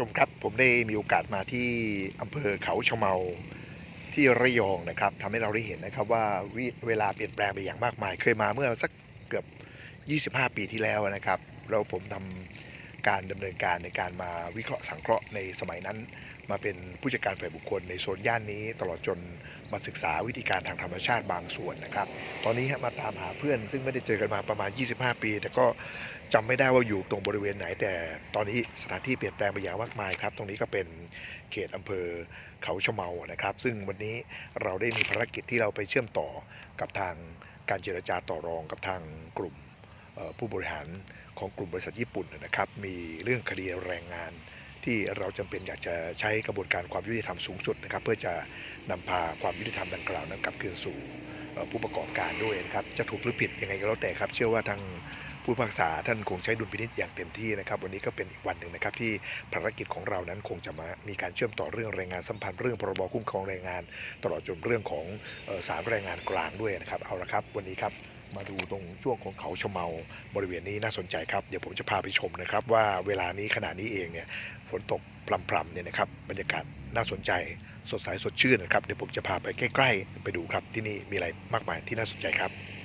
ชมครับผมได้มีโอกาสมาที่อำเภอเขาชะเมาที่ระยองนะครับทำให้เราได้เห็นนะครับว่าวเวลาเปลี่ยนแปลงไปอย่างมากมาย เคยมาเมื่อสักเกือบ 25 ปีที่แล้วนะครับ เราผมทำ การดำเนินการในการมาวิเคราะห์สังเคราะห์ในสมัยนั้น มาเป็นผู้จัดการฝ่ายบุคคลในโซนย่านนี้ ตลอดจนมาศึกษาวิธีการทางธรรมชาติบางส่วนนะครับ ตอนนี้มาตามหาเพื่อน ซึ่งไม่ได้เจอกันมาประมาณ 25 ปี แต่ก็จำไม่ได้ว่าอยู่ตรงบริเวณไหน แต่ตอนนี้สถานที่เปลี่ยนแปลงไปอย่างมากมายครับ ตรงนี้ก็เป็นเขตอำเภอเขาชะเมานะครับ ซึ่งวันนี้เราได้มีภารกิจที่เราไปเชื่อมต่อกับทางการเจรจาต่อรองกับทางกลุ่ม ผู้บริหารของกลุ่มบริษัทญี่ปุ่นนะครับ มีเรื่องคดีแรงงานที่เราจำเป็นอยากจะใช้กระบวนการความยุติธรรมสูงสุดนะครับ เพื่อจะนำพาความยุติธรรมดังกล่าวนั้นกลับคืนสู่ผู้ประกอบการด้วยนะครับ จะถูกหรือผิดยังไงก็แล้วแต่ครับ เชื่อว่าทางผู้พิพากษาท่านคงใช้ดุลพินิจอย่างเต็มที่นะครับ วันนี้ก็เป็นอีกวันหนึ่งนะครับ ที่ภารกิจของเรานั้นคงจะมามีการเชื่อมต่อเรื่องแรงงานสัมพันธ์เรื่องพรบคุ้มครองแรงงาน ตลอดจนเรื่องของสารแรงงานกลางด้วยนะครับเอาละครับ วันนี้ครับ มาดูตรงช่วงของเขาชะเมาบริเวณนี้น่าสนใจครับ เดี๋ยวผมจะพาไปชมนะครับ ว่าเวลานี้ขณะนี้เองเนี่ยฝนตกพรำๆเนี่ยนะครับบรรยากาศน่าสนใจสดใสสดชื่นนะครับเดี๋ยวผมจะพาไปใกล้ ๆ ไปดูครับที่นี่มีอะไรมากมายที่น่าสนใจครับ